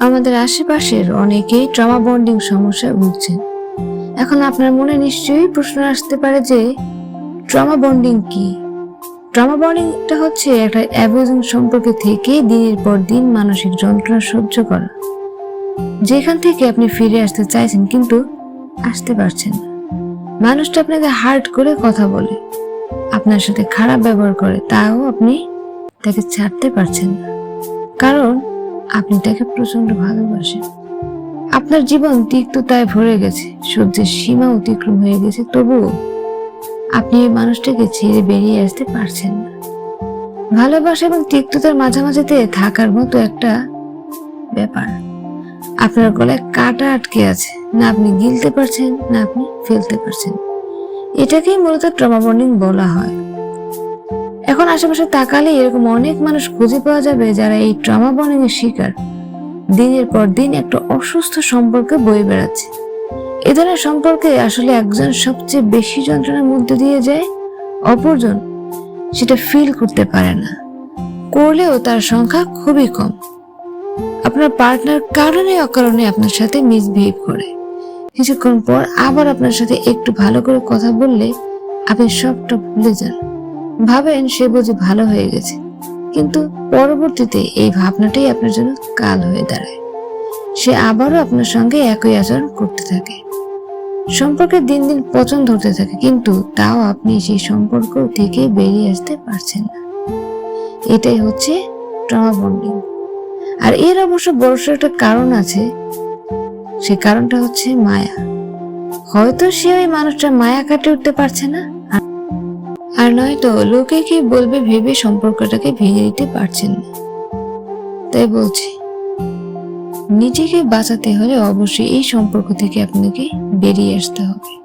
আমাদের আশেপাশের অনেকেই ট্রমা বন্ডিং সমস্যায় ভুগছেন। এখন আপনার মনে নিশ্চয়ই প্রশ্ন আসতে পারে যে, ট্রমা বন্ডিং কি? ট্রমা বন্ডিংটা হচ্ছে একটা অ্যাবিউজিং সম্পর্কে থেকে দিনের পর দিন মানসিক যন্ত্রণা সহ্য করা। যেখান থেকে আপনি ফিরে আসতে চাইছেন কিন্তু আসতে পারছেন মানুষটা আপনাকে হার্ট করে কথা বলে। আপনার সাথে খারাপ ব্যবহার করে, তাও আপনি তাকে ছাড়তে পারছেন না। কারণ আপনি তাকে প্রচণ্ড ভালোবাসেন। আপনার জীবন তিক্ততায় ভরে গেছে, সহ্যের সীমা অতিক্রম হয়ে গেছে, তবুও আপনি এই মানুষটাকে ছেড়ে বেরিয়ে আসতে পারছেন না। ভালোবাসা এবং তিক্ততার মাঝামাঝিতে থাকার মতো একটা ব্যাপার। আপনার গলায় কাটা আটকে আছে, না আপনি গিলতে পারছেন, না আপনি ফেলতে পারছেন। এটাকেই মূলত ট্রমা বন্ডিং বলা হয়। এখন আশেপাশে তাকালে এরকম অনেক মানুষ খুঁজে পাওয়া যাবে যারা এই ট্রামা বন্ডিং এর শিকার। দিনের পর দিন একটা অসুস্থ সম্পর্কে বয়ে বেড়াচ্ছে। এ ধরনের সম্পর্কে আসলে একজন সবচেয়ে বেশি যন্ত্রণার মধ্যে দিয়ে যায়, অপরজন সেটা ফিল করতে পারে না। করলেও তার সংখ্যা খুবই কম। আপনার পার্টনার কারণে অকারণে আপনার সাথে মিসবিহেভ করে। কিছুক্ষণ পর আবার আপনার সাথে একটু ভালো করে কথা বললে আপনি সবটা ভুলে যান। ভাবেন সে বুঝি ভালো হয়ে গেছে। কিন্তু পরবর্তীতে এই ভাবনাটাই আপনার জন্য কাল হয়ে দাঁড়ায়। সে আবারও আপনার সঙ্গে একই আচরণ করতে থাকে। সম্পর্কে দিন দিন পচন ধরতে থাকে, কিন্তু তাও আপনি সেই সম্পর্ক থেকে বেরিয়ে আসতে পারছেন না। এটাই হচ্ছে ট্রমা বন্ডিং। আর এর অবশ্য বড়সড় একটা কারণ আছে। সে কারণটা হচ্ছে মায়া। হয়তো সে ওই মানুষটা মায়া কাটে উঠতে পারছে না। আর- আর নয়তো লোকে কি বলবে ভেবে সম্পর্কটাকে ভেঙে দিতে পারছেন না। তাই বলছি, নিজেকে বাঁচাতে হলে অবশ্যই এই সম্পর্ক থেকে আপনাকে বেরিয়ে আসতে হবে।